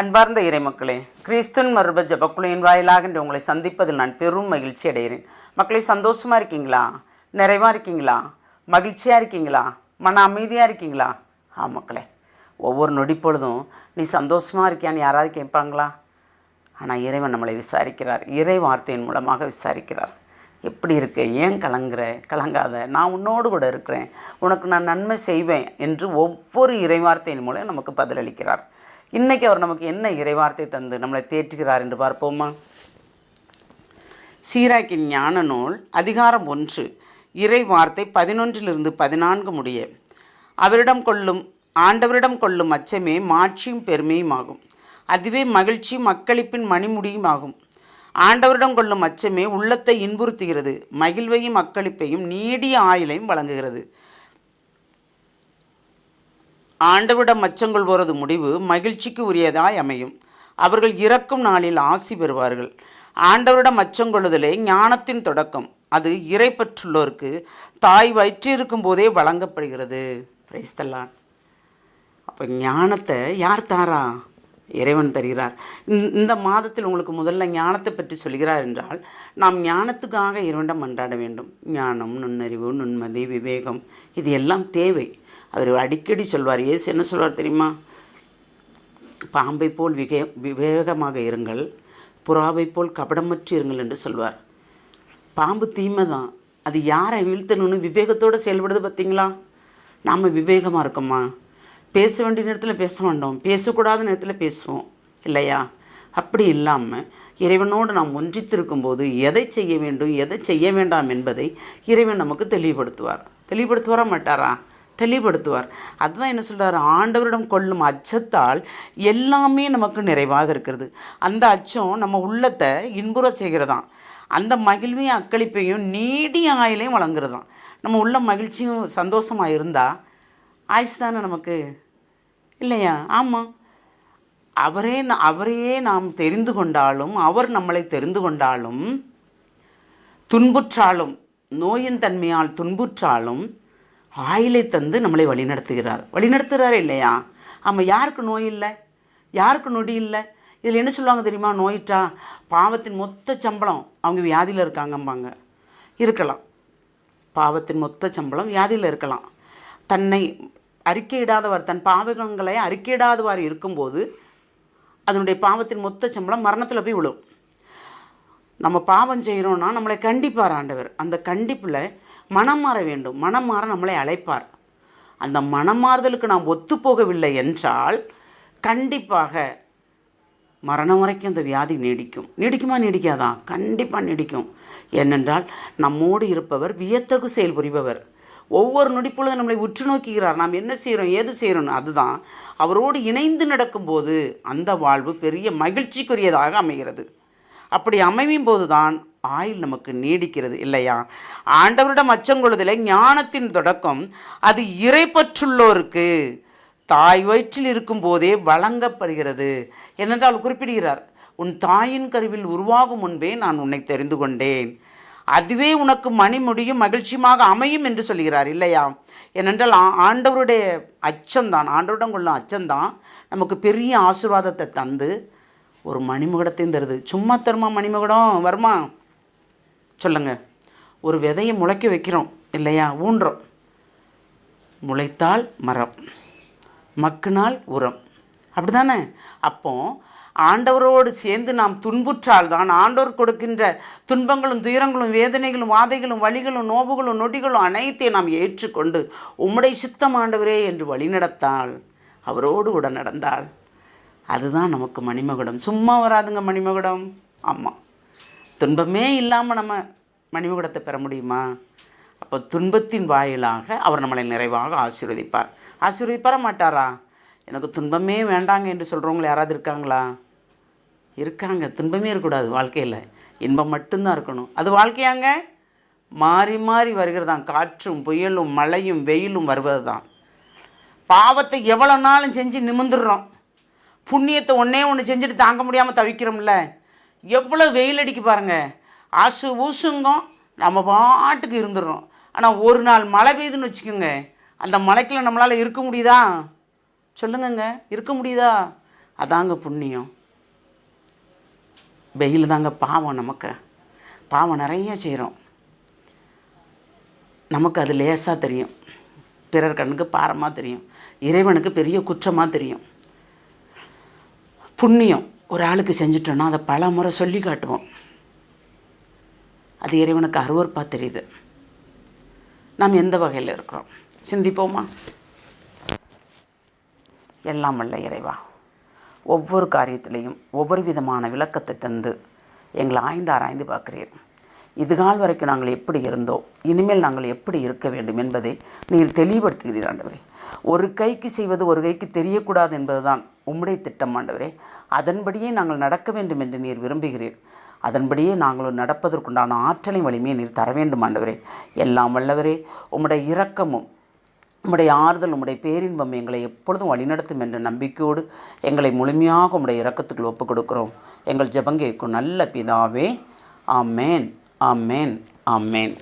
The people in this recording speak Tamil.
அன்பார்ந்த இறைமக்களே கிறிஸ்துன் மருப ஜபக்குழுவின் வாயிலாக இன்று உங்களை சந்திப்பதில் நான் பெரும் மகிழ்ச்சி அடைகிறேன். மக்களே சந்தோஷமாக இருக்கீங்களா? நிறைவாக இருக்கீங்களா? மகிழ்ச்சியாக இருக்கீங்களா? மன அமைதியாக இருக்கீங்களா? ஆ மக்களே ஒவ்வொரு நொடி பொழுதும் நீ சந்தோஷமாக இருக்கியான்னு யாராவது கேட்பாங்களா? ஆனால் இறைவன் நம்மளை விசாரிக்கிறார். இறை வார்த்தையின் மூலமாக விசாரிக்கிறார். எப்படி இருக்க? ஏன் கலங்குற? கலங்காத? நான் உன்னோடு கூட இருக்கிறேன். உனக்கு நான் நன்மை செய்வேன் என்று ஒவ்வொரு இறைவார்த்தையின் மூலம் நமக்கு பதிலளிக்கிறார். இன்றைக்கி அவர் நமக்கு என்ன இறைவார்த்தை தந்து நம்மளை தேற்றுகிறார் என்று பார்ப்போமா? சீராக்கின் ஞான நூல் அதிகாரம் ஒன்று இறை வார்த்தை பதினொன்றிலிருந்து பதினான்கு முடிய அவரிடம் கொள்ளும் ஆண்டவரிடம் கொள்ளும் அச்சமே மாட்சியும் பெருமையும் ஆகும். அதுவே மகிழ்ச்சி மக்களிப்பின் மணிமுடியும் ஆகும். ஆண்டவரிடம் கொள்ளும் அச்சமே உள்ளத்தை இன்புறுத்துகிறது. மகிழ்வையும் மக்களிப்பையும் நீடிய ஆயுளையும் வழங்குகிறது. ஆண்டவிடம் அச்சம் கொள்வோரது முடிவு மகிழ்ச்சிக்கு உரியதாய் அமையும். அவர்கள் இறக்கும் நாளில் ஆசி பெறுவார்கள். ஆண்டவரிடம் அச்சங்கொள்ளுதலே ஞானத்தின் தொடக்கம். அது இறை பெற்றுள்ளோருக்கு தாய் வயிற்றிருக்கும் போதே வழங்கப்படுகிறது. பிரைஸ்தல்லான் அப்போ ஞானத்தை யார் தாரா? இறைவன் தருகிறார். இந்த- இந்த மாதத்தில் உங்களுக்கு முதல்ல ஞானத்தை பற்றி சொல்கிறார் என்றால் நாம் ஞானத்துக்காக இறைவனிடம் மன்றாட வேண்டும். ஞானம் நுண்ணறிவு நுண்மதி விவேகம் இது எல்லாம் தேவை. அவர் அடிக்கடி சொல்வார் ஏசு என்ன சொல்வார் தெரியுமா? பாம்பை போல் விவே விவேகமாக இருங்கள் புறாவை போல் கபடமற்று இருங்கள் என்று சொல்வார். பாம்பு தீமை தான். அது யாரை வீழ்த்தணும்னு விவேகத்தோடு செயல்படுது பார்த்தீங்களா? நாம் விவேகமாக இருக்கோமா? பேச வேண்டிய நேரத்தில் பேச வேண்டோம். பேசக்கூடாத நேரத்தில் பேசுவோம். இல்லையா? அப்படி இல்லாமல் இறைவனோடு நாம் ஒன்றித்திருக்கும் போது எதை செய்ய வேண்டும் எதை செய்ய வேண்டாம் என்பதை இறைவன் நமக்கு தெளிவுபடுத்துவார். தெளிவுபடுத்துவாரா மாட்டாரா? தெளிவுபடுத்துவார். அதுதான் என்ன சொல்கிறார் ஆண்டவரிடம் கொள்ளும் அச்சத்தால் எல்லாமே நமக்கு நிறைவாக இருக்கிறது. அந்த அச்சம் நம்ம உள்ளத்தை இன்புறச் செய்கிறதான். அந்த மகிழ்வையும் அக்களிப்பையும் நீடிய ஆயிலையும் வழங்குறதான். நம்ம உள்ள மகிழ்ச்சியும் சந்தோஷமாக இருந்தால் ஆயுசு தானே நமக்கு? இல்லையா? ஆமாம் அவரே ந- அவரையே நாம் தெரிந்து கொண்டாலும் அவர் நம்மளை தெரிந்து கொண்டாலும் துன்புற்றாலும் நோயின் தன்மையால் துன்புற்றாலும் ஆயிலை தந்து நம்மளை வழிநடத்துகிறார். வழிநடத்துகிறாரே இல்லையா? ஆமாம் யாருக்கு நோய் இல்லை? யாருக்கு நொடி இல்லை? இதில் என்ன சொல்லுவாங்க தெரியுமா? நோயிட்டா பாவத்தின் மொத்த சம்பளம் அவங்க வியாதியில் இருக்காங்கம்பாங்க. இருக்கலாம். பாவத்தின் மொத்த சம்பளம் வியாதியில் இருக்கலாம். தன்னை அறிக்கையிடாதவர் தன் பாவகங்களை அறிக்கையிடாதவாறு இருக்கும்போது அதனுடைய பாவத்தின் மொத்த சம்பளம் மரணத்தில் போய் விழும். நம்ம பாவம் செய்கிறோன்னா நம்மளை கண்டிப்பார் ஆண்டவர். அந்த கண்டிப்பில் மனம் மாற வேண்டும். மனம் மாற நம்மளை அழைப்பார். அந்த மனம் மாறுதலுக்கு நாம் ஒத்துப்போகவில்லை என்றால் கண்டிப்பாக மரணம் வரைக்கும் அந்த வியாதி நீடிக்கும். நீடிக்குமா? நீடிக்காதா? கண்டிப்பாக நீடிக்கும். ஏனென்றால் நம்மோடு இருப்பவர் வியத்தகு செயல் புரிபவர் ஒவ்வொரு நொடிப்பொழுது நம்மளை உற்று நோக்குகிறார். நாம் என்ன செய்கிறோம் ஏது செய்கிறோம்னு அதுதான் அவரோடு இணைந்து நடக்கும்போது அந்த வாழ்வு பெரிய மகிழ்ச்சிக்குரியதாக அமைகிறது. அப்படி அமையும் போது தான் ஆயுள் நமக்கு நீடிக்கிறது இல்லையா? ஆண்டவரிடம் அச்சம் கொள்ளுதலை ஞானத்தின் தொடக்கம். அது இறைப்பற்றுள்ளோருக்கு தாய் வயிற்றில் இருக்கும் போதே வழங்கப்படுகிறது. என்னென்றால் குறிப்பிடுகிறார் உன் தாயின் கருவில் உருவாகும் முன்பே நான் உன்னை தெரிந்து கொண்டேன். அதுவே உனக்கு மணிமுடியும் மகிழ்ச்சியுமாக அமையும் என்று சொல்கிறார் இல்லையா? ஏனென்றால் ஆண்டவருடைய அச்சம்தான் ஆண்டவரிடம் கொள்ளும் அச்சம்தான் நமக்கு பெரிய ஆசிர்வாதத்தை தந்து ஒரு மணிமுகடத்தையும் தருது. சும்மா தருமா மணிமுகடம்? வருமா? சொல்லுங்கள் ஒரு விதையை முளைக்க வைக்கிறோம் இல்லையா? ஊன்றோம். முளைத்தால் மரம். மக்குனால் உரம். அப்படிதானே அப்போ ஆண்டவரோடு சேர்ந்து நாம் துன்புற்றால் தான் ஆண்டவர் கொடுக்கின்ற துன்பங்களும் துயரங்களும் வேதனைகளும் வாதைகளும் வலிகளும் நோவுகளும் நொடிகளும் அனைத்தையும் நாம் ஏற்றுக்கொண்டு உம்முடைய சித்தம் ஆண்டவரே என்று வழிநடத்தால் அவரோடு உடன் நடந்தால் அதுதான் நமக்கு மணிமகுடம். சும்மா வராதுங்க மணிமகுடம். ஆமாம் துன்பமே இல்லாமல் நம்ம மணிமகுடத்தை பெற முடியுமா? அப்போ துன்பத்தின் வாயிலாக அவர் நம்மளை நிறைவாக ஆசீர்வதிப்பார். ஆசீர்வதிப்பார மாட்டாரா? எனக்கு துன்பமே வேண்டாங்க என்று சொல்கிறவங்க யாராவது இருக்காங்களா? இருக்காங்க. துன்பமே இருக்கக்கூடாது வாழ்க்கையில். இன்பம் மட்டும்தான் இருக்கணும். அது வாழ்க்கையாங்க? மாறி மாறி வருகிறது தான் காற்றும் புயலும் மழையும் வெயிலும் வருவது தான் பாவத்தை எவ்வளோ நாளும் செஞ்சு நிமிந்துடுறோம் புண்ணியத்தை ஒன்றே ஒன்று செஞ்சுட்டு தாங்க முடியாமல் தவிக்கிறோம்ல. எவ்வளோ வெயில் அடிக்கு பாருங்க. ஆசு ஊசுங்கும் நம்ம பாட்டுக்கு இருந்துடுறோம் ஆனால் ஒரு நாள் மழை பெய்யுதுன்னு வச்சுக்கோங்க. அந்த மழைக்குள்ள நம்மளால் இருக்க முடியுதா? சொல்லுங்கங்க. இருக்க முடியுதா? அதாங்க புண்ணியம். வெயில் தாங்க பாவம் நமக்கு. பாவம் நிறைய செய்கிறோம் நமக்கு அது லேசாக தெரியும். பிறர் கண்ணுக்கு பாரமாக தெரியும். இறைவனுக்கு பெரிய குற்றமாக தெரியும். புண்ணியம். ஒரு ஆளுக்கு செஞ்சுட்டோன்னா அதை பல முறை சொல்லி காட்டுவோம். அது இறைவனுக்கு அருவருப்பாக தெரியுது. நாம் எந்த வகையில் இருக்கிறோம்? சிந்திப்போமா? எல்லாம் அல்ல இறைவா ஒவ்வொரு காரியத்திலையும் ஒவ்வொரு விதமான விளக்கத்தை தந்து எங்களை ஆய்ந்து ஆராய்ந்து பார்க்குறீர்கள் இதுகால் வரைக்கும் நாங்கள் எப்படி இருந்தோம்? இனிமேல் நாங்கள் எப்படி இருக்க வேண்டும் என்பதை நீர் தெளிவுபடுத்துகிறீர் ஆண்டவரே. ஒரு கைக்கு செய்வது ஒரு கைக்கு தெரியக்கூடாது என்பதுதான் உம்முடைய திட்டம் ஆண்டவரே. அதன்படியே நாங்கள் நடக்க வேண்டும் என்று நீர் விரும்புகிறீர். அதன்படியே நாங்கள் நடப்பதற்குண்டான ஆற்றலை வலிமையை நீர் தர வேண்டும் ஆண்டவரே. எல்லாம் வல்லவரே உம்முடைய இரக்கமும் உம்முடைய ஆறுதல் உம்முடைய பேரின்பம் எங்களை எப்பொழுதும் வழிநடத்தும் என்ற நம்பிக்கையோடு எங்களை முழுமையாக உம்முடைய இரக்கத்துக்குள் ஒப்புக் கொடுக்கிறோம் எங்கள் ஜெபங்கேக்கும் நல்ல பிதாவே ஆமேன். ஆமேன் ஆமேன்